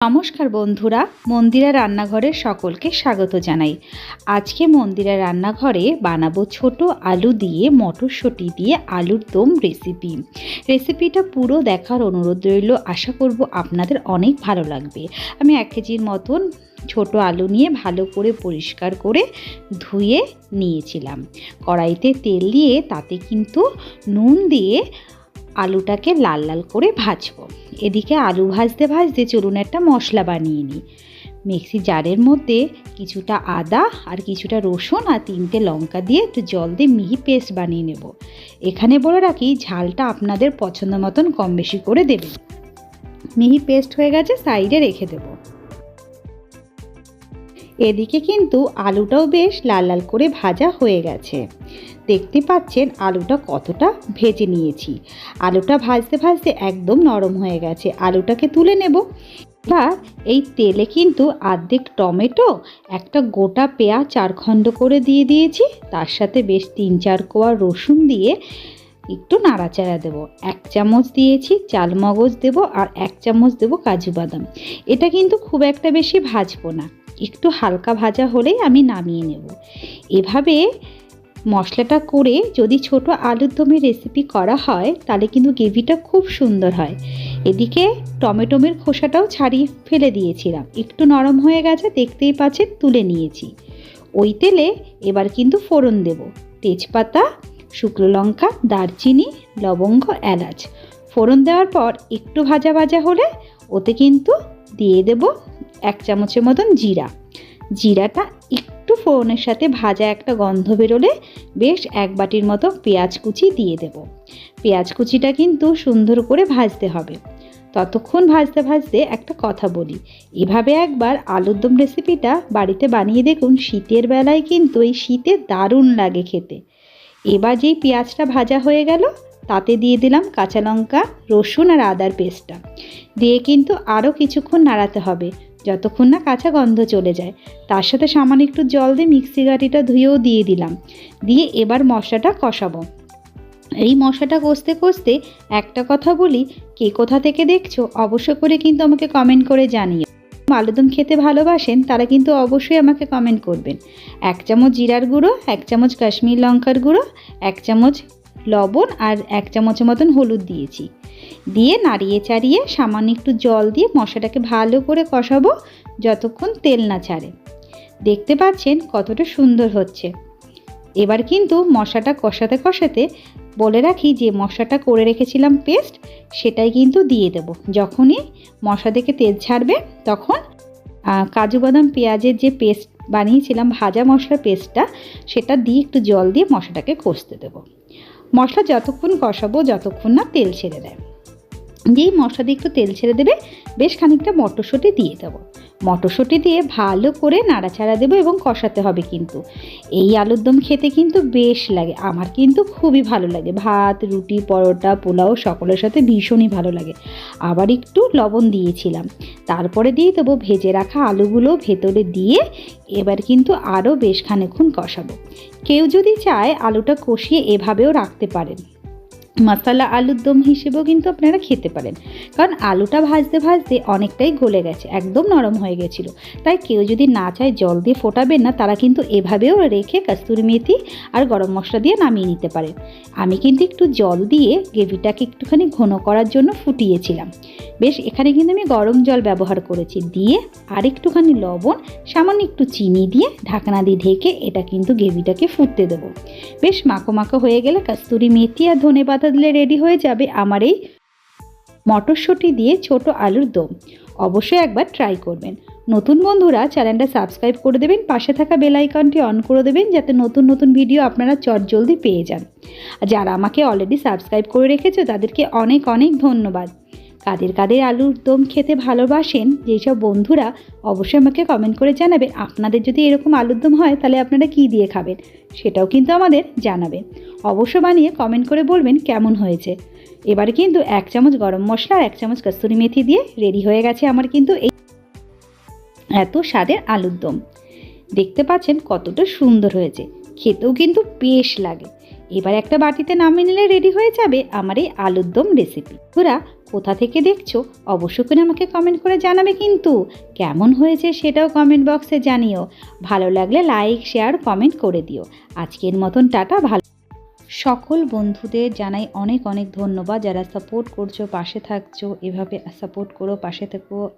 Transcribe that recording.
নমস্কার বন্ধুরা, মন্দিরা রান্নাঘরের সকলকে স্বাগত জানাই। আজকে মন্দিরা রান্নাঘরে বানাবো ছোট আলু দিয়ে মটরশুঁটি দিয়ে আলুর দম রেসিপি রেসিপিটা পুরো দেখার অনুরোধ রইল, আশা করব আপনাদের অনেক ভালো লাগবে। আমি এক কেজির মতন ছোট আলু নিয়ে ভালো করে পরিষ্কার করে ধুয়ে নিয়েছিলাম। কড়াইতে তেল দিয়ে তাতে কিন্তু নুন দিয়ে আলুটাকে লাল লাল করে ভাজবো। এদিকে আলু ভাজতে ভাজতে চলুন একটা মশলা বানিয়ে নিই। মিক্সি জারের মধ্যে কিছুটা আদা আর কিছুটা রসুন আর তিনটে লঙ্কা দিয়ে একটু জল দিয়ে মিহি পেস্ট বানিয়ে নেব। এখানে বলে রাখি, ঝালটা আপনাদের পছন্দ মতন কম বেশি করে দেবেন। মিহি পেস্ট হয়ে গেছে, সাইডে রেখে দেবো। এদিকে কিন্তু আলুটাও বেশ লাল লাল করে ভাজা হয়ে গেছে। দেখতে পাচ্ছেন আলুটা কতটা ভেজে নিয়েছি। আলুটা ভাজতে ভাজতে একদম নরম হয়ে গেছে। আলুটাকে তুলে নেব। এবার এই তেলে কিন্তু আর্ধেক টমেটো, একটা গোটা পেঁয়াজ চারখণ্ড করে দিয়ে দিয়েছি। তার সাথে বেশ তিন চার কোয়া রসুন দিয়ে একটু নাড়াচাড়া দেবো। এক চামচ দিয়েছি চালমগজ দেব আর এক চামচ দেব কাজু বাদাম। এটা কিন্তু খুব একটা বেশি ভাজবো না। একটু হালকা ভাজা হলেই আমি নামিয়ে নেব। এভাবে মশলাটা করে যদি ছোট আলুর দমের রেসিপি করা হয়, তাহলে কিন্তু গ্রেভিটা খুব সুন্দর হয়। এদিকে টমেটোমের খোসাটাও ছাড়িয়ে ফেলে দিয়েছিলাম। একটু নরম হয়ে গেছে, দেখতেই পাচ্ছেন, তুলে নিয়েছি। ওই তেলে এবার কিন্তু ফোড়ন দেব। তেজপাতা, শুকনো লঙ্কা, দারচিনি, লবঙ্গ, এলাচ। ফোড়ন দেওয়ার পর একটু ভাজা ভাজা হলে ওতে কিন্তু দিয়ে দেব এক চামচের মতন জিরা। জিরাটা একটু ফোড়নের সাথে ভাজা একটা গন্ধ বেরোলে বেশ এক বাটির মতো পেঁয়াজ কুচি দিয়ে দেব। পেঁয়াজ কুচিটা কিন্তু সুন্দর করে ভাজতে হবে। ততক্ষণ ভাজতে ভাজতে একটা কথা বলি। এভাবে একবার আলুর দম রেসিপিটা বাড়িতে বানিয়ে দেখুন, শীতের বেলায় কিন্তু এই শীতে দারুণ লাগে খেতে। এবার যেই পেঁয়াজটা ভাজা হয়ে গেল, তাতে দিয়ে দিলাম কাঁচা লঙ্কা, রসুন আর আদার পেস্টটা। দিয়ে কিন্তু আরও কিছুক্ষণ নাড়াতে হবে। যতক্ষণ না কাঁচা গন্ধ চলে যায়। তার সাথে সামান্য একটু জল দিয়ে মিক্সি গাড়িটা ধুয়েও দিয়ে দিলাম। দিয়ে এবার মশলাটা কষাবো। এই মশাটা কষতে কষতে একটা কথা বলি, কে কোথা থেকে দেখছ অবশ্য করে কিন্তু আমাকে কমেন্ট করে জানিয়ে আলুদম খেতে ভালোবাসেন, তারা কিন্তু অবশ্যই আমাকে কমেন্ট করবেন। এক চামচ জিরার গুঁড়ো, এক চামচ কাশ্মীর লঙ্কার গুঁড়ো, এক চামচ লবণ আর এক চামচের মতন হলুদ দিয়েছি। দিয়ে নাড়িয়ে চাড়িয়ে সামান্য একটু জল দিয়ে মশলাটাকে ভালো করে কষাবো যতক্ষণ তেল না ছাড়ে। দেখতে পাচ্ছেন কতটা সুন্দর হচ্ছে। এবার কিন্তু মশলাটা কষাতে কষাতে বলে রাখি যে মশলাটা করে রেখেছিলাম পেস্ট, সেটাই কিন্তু দিয়ে দেব। যখনই মশলা থেকে তেল ছাড়বে তখন কাজু বাদাম পেঁয়াজের যে পেস্ট বানিয়েছিলাম, ভাজা মশলার পেস্টটা, সেটা দিয়ে একটু জল দিয়ে মশলাটাকে কষতে দেবো। মশলা যতক্ষণ কষাবো যতক্ষণ না তেল ছেড়ে দেয়। যেই মশলা দিয়ে একটু তেল ছেড়ে দেবে, বেশ খানিকটা মটরশুঁটি দিয়ে দেবো। মটরশুঁটি দিয়ে ভালো করে নাড়াচাড়া দেবো এবং কষাতে হবে কিন্তু। এই আলুর দম খেতে কিন্তু বেশ লাগে, আমার কিন্তু খুবই ভালো লাগে। ভাত, রুটি, পরোটা, পোলাও সকলের সাথে ভীষণই ভালো লাগে। আবার একটু লবণ দিয়েছিলাম। তারপরে দিয়ে দেবো ভেজে রাখা আলুগুলো ভেতরে দিয়ে এবার কিন্তু আরও বেশ খানিক্ষণ কষাবো। কেউ যদি চায় আলুটা কষিয়ে এভাবেও রাখতে পারেন। মশলা আলুর দম হিসেবেও কিন্তু আপনারা খেতে পারেন। কারণ আলুটা ভাজতে ভাজতে অনেকটাই গলে গেছে, একদম নরম হয়ে গেছিল। তাই কেউ যদি না চায় জল দিয়ে ফোটাবেন না, তারা কিন্তু এভাবেও রেখে কাস্তুরি মেথি আর গরম মশলা দিয়ে নামিয়ে নিতে পারেন। আমি কিন্তু একটু জল দিয়ে গ্রেভিটাকে একটুখানি ঘন করার জন্য ফুটিয়েছিলাম। বেশ, এখানে কিন্তু আমি গরম জল ব্যবহার করেছি। দিয়ে আর একটুখানি লবণ, সামান্য একটু চিনি দিয়ে ঢাকনা দিয়ে ঢেকে এটা কিন্তু গ্রেভিটাকে ফুটতে দেবো। বেশ, মাখো মাখো হয়ে গেলে কাস্তুরি মেথি আর ধনে পাতা দিলে রেডি হয়ে যাবে আমার এই মটরশুঁটি দিয়ে ছোট আলুর দম। অবশ্যই একবার ট্রাই করবেন। নতুন বন্ধুরা, চ্যানেলটা সাবস্ক্রাইব করে দেবেন, পাশে থাকা বেল আইকনটি অন করে দেবেন, যাতে নতুন নতুন ভিডিও আপনারা চট জলদি পেয়ে যান। আর যারা আমাকে অলরেডি সাবস্ক্রাইব করে রেখেছে, তাদেরকে অনেক অনেক ধন্যবাদ। কাদের কাদের আলুর দম খেতে ভালোবাসেন, যেসব বন্ধুরা অবশ্যই আমাকে কমেন্ট করে জানাবেন। আপনাদের যদি এরকম আলুর দম হয়, তাহলে আপনারা কী দিয়ে খাবেন? সেটাও কিন্তু আমাদের জানাবেন। অবশ্য বানিয়ে কমেন্ট করে বলবেন কেমন হয়েছে। এবারে কিন্তু এক চামচ গরম মশলা এক চামচ কস্তুরি মেথি দিয়ে রেডি হয়ে গেছে আমার কিন্তু এই এত স্বাদের আলুর দম। দেখতে পাচ্ছেন কতটা সুন্দর হয়েছে। খেতেও কিন্তু বেশ লাগে। এবার একটা বাটিতে নামিয়ে নিলে রেডি হয়ে যাবে আমার এই আলুর দম রেসিপি পুরা কোথা থেকে দেখছ অবশ্য করে আমাকে কমেন্ট করে জানাবে কিন্তু, কেমন হয়েছে সেটাও কমেন্ট বক্সে জানিও। ভালো লাগলে লাইক শেয়ার কমেন্ট করে দিও। আজকের মতন টাটা, ভালো সকল বন্ধুদের জানাই অনেক অনেক ধন্যবাদ যারা সাপোর্ট করছ, পাশে থাকছো, এভাবে সাপোর্ট করো, পাশে থেকো।